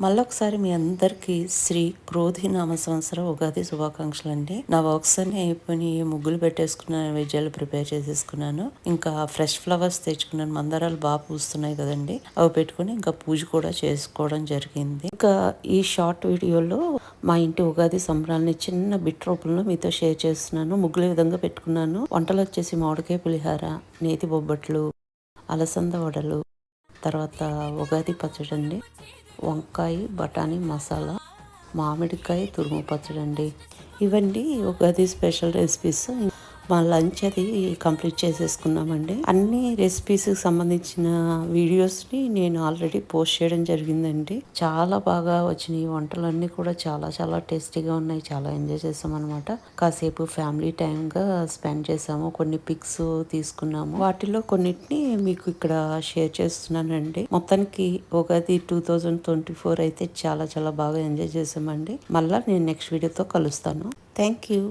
మళ్ళొకసారి మీ అందరికీ శ్రీ క్రోధి నామ సంవత్సరం ఉగాది శుభాకాంక్షలు అండి. నా వర్క్స్ అన్ని అయిపోయి ముగ్గులు పెట్టేసుకున్నాను వెజ్జాలు ప్రిపేర్ చేసేసుకున్నాను. ఇంకా ఫ్రెష్ ఫ్లవర్స్ తెచ్చుకున్నాను. మందారాలు బాగా పూస్తున్నాయి కదండి. అవి పెట్టుకుని ఇంకా పూజ కూడా చేసుకోవడం జరిగింది. ఇంకా ఈ షార్ట్ వీడియోలో మా ఇంటి ఉగాది సంబరాలని చిన్న బిట్ రూపంలో మీతో షేర్ చేస్తున్నాను. ముగ్గులు విధంగా పెట్టుకున్నాను. వంటలు వచ్చేసి మామిడికాయ పులిహార నేతి బొబ్బట్లు అలసంద వడలు తర్వాత ఉగాది పచ్చడి అండి వంకాయ బఠానీ మసాలా మామిడికాయ తురుము పచ్చడి అండి ఇవన్నీ ఉగాది స్పెషల్ రెసిపీస్. మా లంచ్ అది కంప్లీట్ చేసేసుకున్నామండి. అన్ని రెసిపీస్కి సంబంధించిన వీడియోస్ని నేను ఆల్రెడీ పోస్ట్ చేయడం జరిగిందండి. చాలా బాగా వచ్చినాయి. వంటలు వంటలన్నీ కూడా చాలా చాలా టేస్టీగా ఉన్నాయి. చాలా ఎంజాయ్ చేసాం అనమాట కాసేపు ఫ్యామిలీ టైంగా స్పెండ్ చేసాము. కొన్ని పిక్స్ తీసుకున్నాము. వాటిలో కొన్నిటిని మీకు ఇక్కడ షేర్ చేస్తున్నానండి. మొత్తానికి Ugadi two thousand twenty four అయితే చాలా చాలా బాగా ఎంజాయ్ చేసామండి. మళ్ళీ నేను నెక్స్ట్ వీడియోతో కలుస్తాను. Thank you